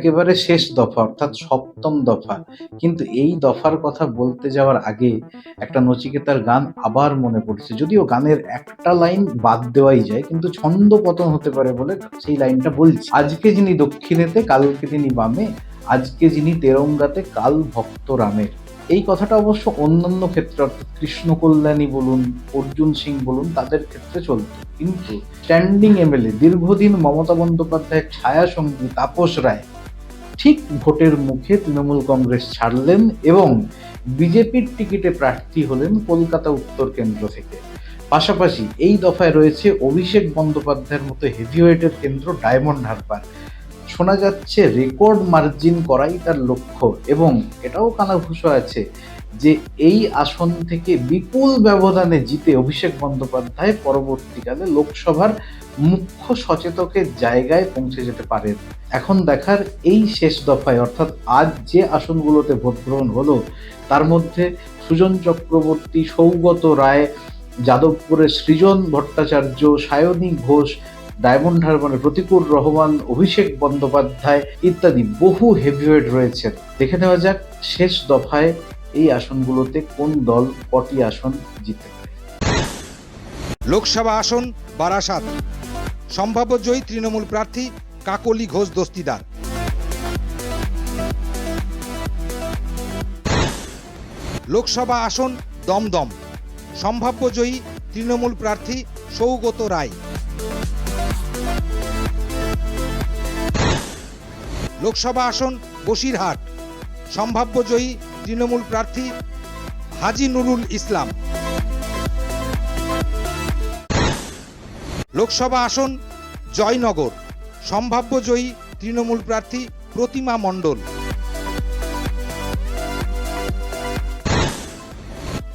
একেবারে শেষ দফা, অর্থাৎ সপ্তম দফা। কিন্তু এই দফার কথা বলতে যাওয়ার আগে একটা নচিকেতার গান আবার মনে পড়ছে। যদিও গানের একটা লাইন বাদ দেওয়াই যায়, কিন্তু ছন্দ পতন হতে পারে বলে সেই লাইনটা বলছি। আজকে যিনি দক্ষিণেতে, কালকে তিনি বামে, আজকে যিনি তেরঙ্গাতে, কাল ভক্ত রামের এই কথাটা অবশ্য অন্যান্য ক্ষেত্রে, অর্থাৎ কৃষ্ণ কল্যাণী বলুন, অর্জুন সিং বলুন, তাদের ক্ষেত্রে চলত। কিন্তু স্ট্যান্ডিং এমএলএ, দীর্ঘদিন মমতা বন্দ্যোপাধ্যায়ের ছায়া সঙ্গী তাপস রায় ঠিক ভোটের মুখে তৃণমূল কংগ্রেস ছাড়লেন এবং বিজেপির টিকিটে প্রার্থী হলেন কলকাতা উত্তর কেন্দ্র থেকে। পাশাপাশি এই দফায় রয়েছে অভিষেক বন্দ্যোপাধ্যায়ের মতো হেভিওয়েটের কেন্দ্র ডায়মন্ড হারবার। শোনা যাচ্ছে রেকর্ড মার্জিন করাই তার লক্ষ্য এবং এটাও কানাঘুষো আছে যে এই আসন থেকে বিপুল ব্যবধানে জিতে অভিষেক বন্দ্যোপাধ্যায় পরবর্তীকালে লোকসভার মুখ্য সচেতকের জায়গায় পৌঁছে যেতে পারেন। এখন দেখার এই শেষ দফায়, অর্থাৎ আজ যে আসনগুলোতে ভোট গ্রহণ হলো, তার মধ্যে সুজন চক্রবর্তী, সৌগত রায়, যাদবপুরের সৃজন ভট্টাচার্য, সায়নী ঘোষ ডায়মন্ড হারবারের প্রতিকুর রহমান, অভিষেক বন্দ্যোপাধ্যায় ইত্যাদি বহু হেভিওয়েট রয়েছেন। দেখে নেওয়া যাক শেষ দফায় এই আসনগুলোতে কোন দল কটি আসন জিতে। লোকসভা আসন বারাসাত। সম্ভাব্য জয়ী তৃণমূল প্রার্থী কাকলি ঘোষ দস্তিদার। লোকসভা আসন দমদম। সম্ভাব্য জয়ী তৃণমূল প্রার্থী সৌগত রায়। লোকসভা আসন, বসিরহাট। সম্ভাব্য জয়ী তৃণমূল প্রার্থী হাজি নুরুল ইসলাম। লোকসভা আসন, জয়নগর। সম্ভাব্য জয়ী তৃণমূল প্রার্থী প্রতিমা মণ্ডল।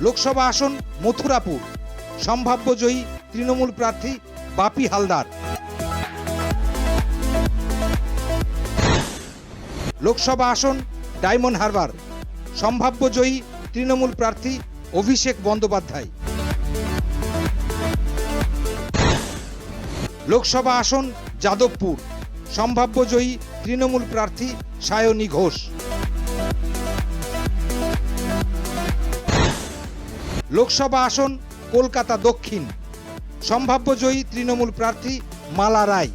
লোকসভা আসন, মথুরাপুর। সম্ভাব্য জয়ী তৃণমূল প্রার্থী বাপি হালদার। লোকসভা আসন, ডায়মন্ড হারবার। সম্ভাব্য জয়ী তৃণমূল প্রার্থী অভিষেক বন্দ্যোপাধ্যায়। লোকসভা আসন, যাদবপুর। সম্ভাব্য জয়ী তৃণমূল প্রার্থী সায়নী ঘোষ। লোকসভা আসন, কলকাতা দক্ষিণ। সম্ভাব্য জয়ী তৃণমূল প্রার্থী মালা রায়।